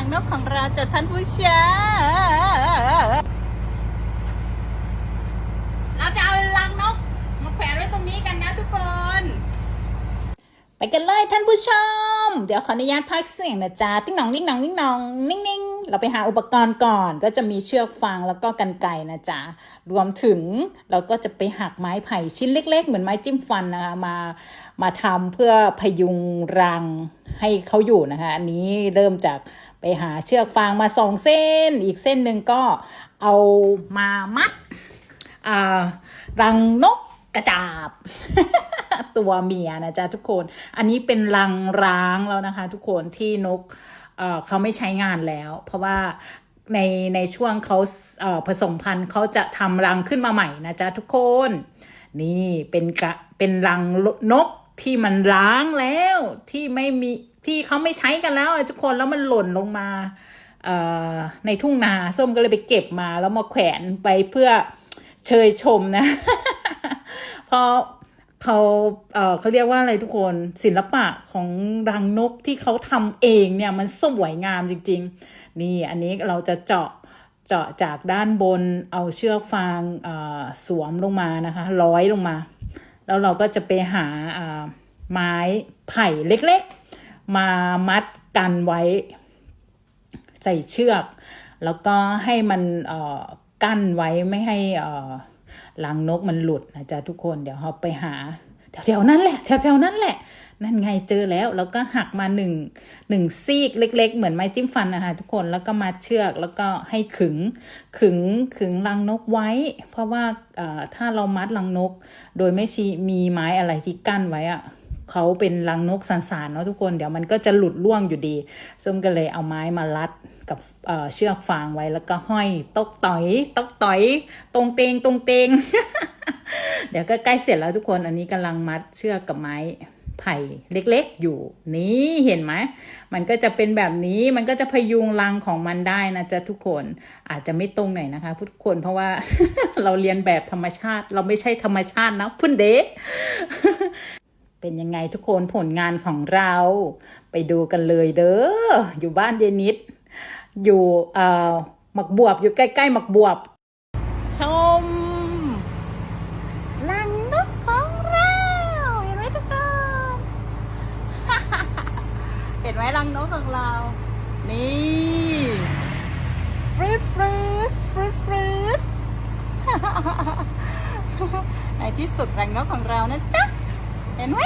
เราจะท่านผู้ชมเราจะเอาลังนกมาแขวนไว้ตรงนี้กันนะทุกคน ไปกันเลยท่านผู้ชม เดี๋ยวขออนุญาตพักเสียงนะจ๊ะติ๊งหนองติ๊งหนองติ๊งหนองนิ่งๆ เราไปหาอุปกรณ์ก่อน ก็จะมีเชือกฟางแล้วก็กันไกรนะจ๊ะรวมถึงเราก็จะไปหักไม้ไผ่ชิ้นเล็ก ๆ เหมือนไม้จิ้มฟันนะคะมามาทำเพื่อพยุงรังให้เขาอยู่นะคะ อันนี้เริ่มจาก ไปหาเชือกฟางมาสองเส้น อีกเส้นหนึ่งก็เอามามัดอ่ารังนกกระจาบ ตัวเมียนะจ๊ะทุกคน อันนี้เป็นรังร้างแล้วนะคะ ทุกคนที่นกเอ่อเขาไม่ใช้งานแล้ว เพราะว่าในในช่วงเขาเอ่อผสมพันธุ์เขาจะทำรังขึ้นมาใหม่นะจ๊ะทุกคน นี่เป็นกะเป็นรังนกที่มันร้างแล้วที่ไม่มี ที่เขาไม่ใช้กันแล้วทุกคนแล้วมันหล่นลงมาในทุ่งนาส้มก็เลยไปเก็บมาแล้วมาแขวนไปเพื่อเชยชมนะเพราะเขาเเขาเรียกว่าอะไรทุกคนศิลปะของรังนกที่เขาทำเองเนี่ยมันสวยงามจริง ๆ นี่อันนี้เราจะเจาะเจาะจากด้านบนเอาเชือกฟางสวมลงมานะคะ ร้อยลงมา แล้วเราก็จะไปหาอ่าไม้ไผ่เล็กๆ มามัดกันไว้ ใส่เชือก แล้วก็ให้มันเอ่อกั้นไว้ไม่ให้เอ่อรังนกมันหลุดนะจ๊ะทุกคนเดี๋ยวเราไปหาแถวๆนั้นแหละแถวๆนั้นแหละ นั่นไงเจอแล้ว แล้วก็หักมาหนึ่งหนึ่งซีกเล็ก ๆ เหมือนไม้จิ้มฟันนะคะทุกคนแล้วก็มาเชือกแล้วก็ให้ขึงขึงขึงรังนกไว้ เพราะว่าเอ่อถ้าเรามัดรังนก โดยไม่ชีมีไม้อะไรที่กั้นไว้อะ เขาเป็นรังนกสันๆเนาะทุกคนเดี๋ยวมันก็จะหลุดล่วงอยู่ดีส้มก็เลยเอาไม้มารัดกับเชือกฟางไว้แล้วก็ห้อยตกต่อยตกต่อย ตรงเตงตรงเตง เดี๋ยวก็ใกล้เสร็จแล้วทุกคนอันนี้กำลังมัดเชือกกับไม้ไผ่เล็กๆอยู่นี่เห็นไหมมันก็จะเป็นแบบนี้มันก็จะพยุงรังของมันได้นะจ๊ะทุกคนอาจจะไม่ตรงไหนนะคะทุกคนเพราะว่าเราเรียนแบบธรรมชาติ เราไม่ใช่ธรรมชาตินะพุ่นเด เป็นยังไงทุกคนผลงานของเรา ไปดูกันเลยเด้ออยู่บ้านเยนิดอยู่เอ่อหมักบวบอยู่ใกล้ๆหมักบวบ ชมลังนกของเราเห็นไหมทุกคนเห็นไหมรังนกของเรา นี่ฟรุตฟรุตฟรุตฟรุตในที่สุดรังนกของเรานะจ๊ะ เห็นไหม